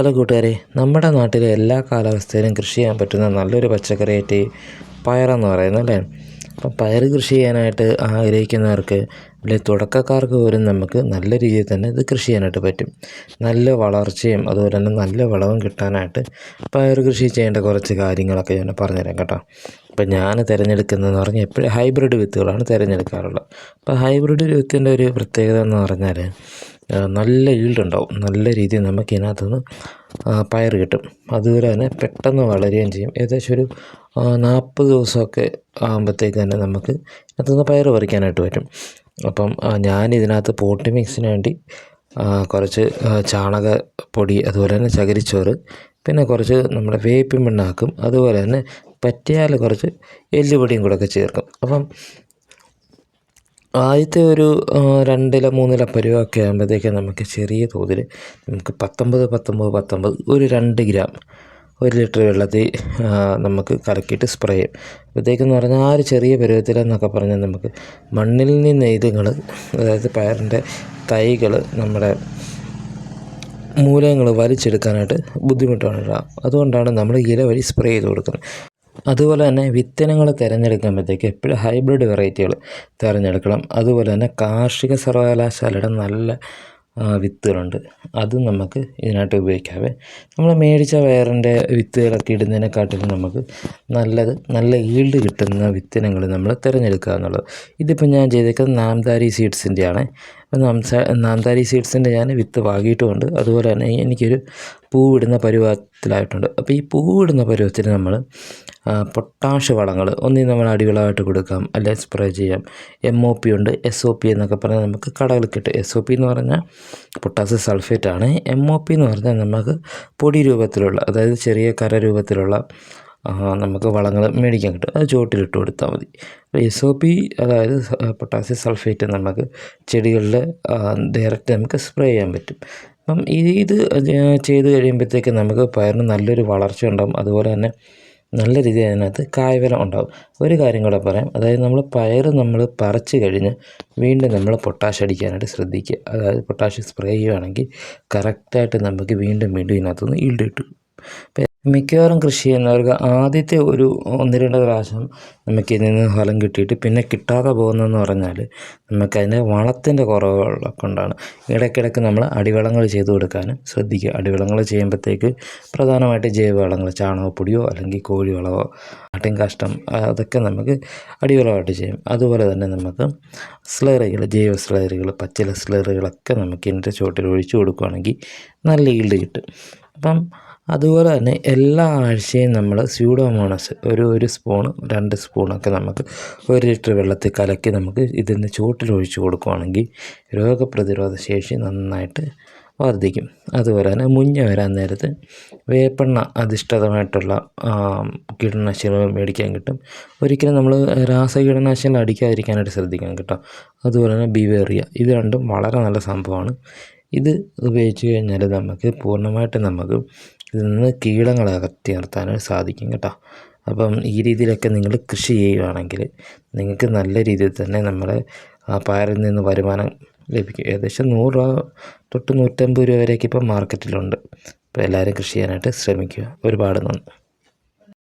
Hello കൂട്ടുകാരെ നമ്മുടെ നാട്ടിലെ എല്ലാ കാലാവസ്ഥയിലും കൃഷി ചെയ്യാൻ പറ്റുന്ന നല്ലൊരു പച്ചക്കറിയായിട്ട് പയറെന്ന് പറയുന്നത് അല്ലേ? അപ്പം പയർ കൃഷി ചെയ്യാനായിട്ട് ആഗ്രഹിക്കുന്നവർക്ക് അല്ലെങ്കിൽ തുടക്കക്കാർക്ക് പോലും നമുക്ക് നല്ല രീതിയിൽ തന്നെ ഇത് കൃഷി ചെയ്യാനായിട്ട് പറ്റും. നല്ല വളർച്ചയും അതുപോലെ തന്നെ നല്ല വളവും കിട്ടാനായിട്ട് പയർ കൃഷി ചെയ്യേണ്ട കുറച്ച് കാര്യങ്ങളൊക്കെ ഞാൻ പറഞ്ഞുതരാം കേട്ടോ. അപ്പം ഞാൻ തിരഞ്ഞെടുക്കുന്നതെന്ന് പറഞ്ഞാൽ എപ്പോഴും ഹൈബ്രിഡ് വിത്തുകളാണ് തിരഞ്ഞെടുക്കാറുള്ളത്. അപ്പോൾ ഹൈബ്രിഡ് വിത്തിന്റെ ഒരു പ്രത്യേകത എന്ന് പറഞ്ഞാൽ നല്ല ഈൽഡ് ഉണ്ടാവും. നല്ല രീതിയിൽ നമുക്ക് ഇതിനകത്തുനിന്ന് പയർ കിട്ടും. അതുപോലെ തന്നെ പെട്ടെന്ന് വളരുകയും ചെയ്യും. ഏകദേശം ഒരു നാൽപ്പത് ദിവസമൊക്കെ ആകുമ്പോഴത്തേക്ക് തന്നെ നമുക്ക് അതിനകത്തുനിന്ന് പയർ പറിക്കാനായിട്ട് പറ്റും. അപ്പം ഞാൻ ഇതിനകത്ത് പോട്ടി മിക്സിന് വേണ്ടി കുറച്ച് ചാണകപ്പൊടി അതുപോലെ തന്നെ ചകിരിച്ചോറ് പിന്നെ കുറച്ച് നമ്മുടെ വേപ്പിൻ പിണ്ണാക്കും അതുപോലെ തന്നെ പറ്റിയാൽ കുറച്ച് എല്ലുപൊടിയും കൂടെ ഒക്കെ ചേർക്കും. അപ്പം ആദ്യത്തെ ഒരു രണ്ടില മൂന്നില പരുവമൊക്കെ ആകുമ്പോഴത്തേക്കും നമുക്ക് ചെറിയ തോതിൽ നമുക്ക് പത്തൊമ്പത് പത്തൊമ്പത് പത്തൊമ്പത് ഒരു രണ്ട് ഗ്രാം ഒരു ലിറ്റർ വെള്ളത്തിൽ നമുക്ക് കലക്കിയിട്ട് സ്പ്രേ ചെയ്യും. അപ്പോഴത്തേക്കെന്ന് പറഞ്ഞാൽ ആ ഒരു ചെറിയ പരുവത്തിലെന്നൊക്കെ പറഞ്ഞാൽ നമുക്ക് മണ്ണിൽ നിന്ന് ഇതുങ്ങൾ അതായത് പയറിന്റെ തൈകൾ നമ്മുടെ മൂലങ്ങൾ വലിച്ചെടുക്കാനായിട്ട് ബുദ്ധിമുട്ടാണ് അതുകൊണ്ടാണ് നമ്മൾ ഇല വഴി സ്പ്രേ ചെയ്ത് കൊടുക്കുന്നത്. അതുപോലെ തന്നെ വിത്തനങ്ങൾ തിരഞ്ഞെടുക്കുമ്പോഴത്തേക്ക് എപ്പോഴും ഹൈബ്രിഡ് വെറൈറ്റികൾ തിരഞ്ഞെടുക്കണം. അതുപോലെ തന്നെ കാർഷിക സർവകലാശാലയുടെ നല്ല വിത്തുകളുണ്ട്. അതും നമുക്ക് ഇതിനായിട്ട് ഉപയോഗിക്കാവേ. നമ്മൾ മേടിച്ച വയറിന്റെ വിത്തുകളൊക്കെ ഇടുന്നതിനെക്കാട്ടിലും നമുക്ക് നല്ലത് നല്ല ഈൽഡ് കിട്ടുന്ന വിത്തിനങ്ങൾ നമ്മൾ തിരഞ്ഞെടുക്കുക എന്നുള്ളത്. ഇതിപ്പോൾ ഞാൻ ചെയ്തേക്കുന്നത് നാംദാരി സീഡ്സിന്റെയാണ് നാംസാ നാംദാരി സീഡ്സിന്റെ ഞാൻ വിത്ത് വാങ്ങിയിട്ടുമുണ്ട് അതുപോലെ തന്നെ എനിക്കൊരു പൂവിടുന്ന പരുവത്തിലായിട്ടുണ്ട്. അപ്പോൾ ഈ പൂവിടുന്ന പരുവത്തിൽ നമ്മൾ പൊട്ടാഷ് വളങ്ങൾ ഒന്നി നമ്മൾ അടിവളമായിട്ട് കൊടുക്കാം അല്ലെ സ്പ്രേ ചെയ്യാം. എം ഒ പി ഉണ്ട് എസ് ഒ പി എന്നൊക്കെ പറഞ്ഞാൽ നമുക്ക് കടകൾ കിട്ടും എസ് ഒ പി എന്ന് പറഞ്ഞാൽ പൊട്ടാസ് സൾഫേറ്റ് ആണ് എം ഒ പി എന്ന് പറഞ്ഞാൽ നമുക്ക് പൊടി രൂപത്തിലുള്ള അതായത് ചെറിയ കര രൂപത്തിലുള്ള നമുക്ക് വളങ്ങൾ മേടിക്കാൻ കിട്ടും. അത് ചുവട്ടിലിട്ട് കൊടുത്താൽ മതി. എസ് ഒ പി അതായത് പൊട്ടാസ്യം സൾഫേറ്റ് നമുക്ക് ചെടികളിൽ ഡയറക്റ്റ് നമുക്ക് സ്പ്രേ ചെയ്യാൻ പറ്റും. അപ്പം ഇത് ചെയ്ത് കഴിയുമ്പോഴത്തേക്ക് നമുക്ക് പയറിന് നല്ലൊരു വളർച്ച ഉണ്ടാകും അതുപോലെ തന്നെ നല്ല രീതിയിൽ അതിനകത്ത് കായ്ഫലം ഉണ്ടാകും ഒരു കാര്യം കൂടെ പറയാം. അതായത് നമ്മൾ പയർ നമ്മൾ പറിച്ചു കഴിഞ്ഞ് വീണ്ടും നമ്മൾ പൊട്ടാഷ് അടിക്കാനായിട്ട് ശ്രദ്ധിക്കുക. അതായത് പൊട്ടാഷ് സ്പ്രേ ചെയ്യുകയാണെങ്കിൽ കറക്റ്റായിട്ട് നമുക്ക് വീണ്ടും വീണ്ടും ഇതിനകത്തുനിന്ന് ഈൽഡ് കിട്ടും. മിക്കവാറും കൃഷി ചെയ്യുന്നവർക്ക് ആദ്യത്തെ ഒരു ഒന്ന് രണ്ട് പ്രാവശ്യം നമുക്ക് ഇതിൽ നിന്ന് ഫലം കിട്ടിയിട്ട് പിന്നെ കിട്ടാതെ പോകുന്നതെന്ന് പറഞ്ഞാൽ നമുക്കതിന്റെ വളത്തിന്റെ കുറവുകളൊക്കെ കൊണ്ടാണ്. ഇടയ്ക്കിടയ്ക്ക് നമ്മൾ അടിവളങ്ങൾ ചെയ്ത് കൊടുക്കാനും ശ്രദ്ധിക്കുക. അടിവളങ്ങൾ ചെയ്യുമ്പോഴത്തേക്ക് പ്രധാനമായിട്ട് ജൈവവളങ്ങൾ ചാണകപ്പൊടിയോ അല്ലെങ്കിൽ കോഴിവളമോ ആട്ടിൻ കാഷ്ടം അതൊക്കെ നമുക്ക് അടിവളമായിട്ട് ചെയ്യും. അതുപോലെ തന്നെ നമുക്ക് സ്ലറികൾ ജൈവ സ്ലറികൾ പച്ചില സ്ലറികളൊക്കെ നമുക്ക് ഇതിന്റെ ചുവട്ടിൽ ഒഴിച്ചു കൊടുക്കുകയാണെങ്കിൽ നല്ല ഈൽഡ് കിട്ടും. അപ്പം അതുപോലെ തന്നെ എല്ലാ ആഴ്ചയും നമ്മൾ സ്യൂഡോമോണസ് ഒരു ഒരു സ്പൂൺ രണ്ട് സ്പൂണൊക്കെ നമുക്ക് ഒരു ലിറ്റർ വെള്ളത്തിൽ കലക്കി നമുക്ക് ചൂട്ടിൽ ഒഴിച്ച് കൊടുക്കുകയാണെങ്കിൽ രോഗപ്രതിരോധ ശേഷി നന്നായിട്ട് വർദ്ധിക്കും. അതുപോലെ തന്നെ മുഞ്ഞ വരാൻ നേരത്ത് വേപ്പെണ്ണ അധിഷ്ഠിതമായിട്ടുള്ള കീടനാശിനികൾ മേടിക്കാൻ കിട്ടും. ഒരിക്കലും നമ്മൾ രാസ കീടനാശിനികൾ അടിക്കാതിരിക്കാനായിട്ട് ശ്രദ്ധിക്കണം കേട്ടോ. അതുപോലെ തന്നെ ബിവേറിയ ഇത് രണ്ടും വളരെ നല്ല സംഭവമാണ്. ഇത് ഉപയോഗിച്ച് കഴിഞ്ഞാൽ നമുക്ക് പൂർണമായിട്ട് നമുക്ക് ഇതിൽ നിന്ന് കീടങ്ങളെ അകറ്റി നിർത്താനായിട്ട് സാധിക്കും കേട്ടോ. അപ്പം ഈ രീതിയിലൊക്കെ നിങ്ങൾ കൃഷി ചെയ്യുകയാണെങ്കിൽ നിങ്ങൾക്ക് നല്ല രീതിയിൽ തന്നെ നമ്മൾ ആ പയറിൽ നിന്ന് വരുമാനം ലഭിക്കും. ഏകദേശം നൂറ് രൂപ തൊട്ട് നൂറ്റമ്പത് രൂപ വരെയൊക്കെ ഇപ്പം മാർക്കറ്റിലുണ്ട് അപ്പോൾ എല്ലാവരും കൃഷി ചെയ്യാനായിട്ട് ശ്രമിക്കുക. ഒരുപാട് നന്ദി.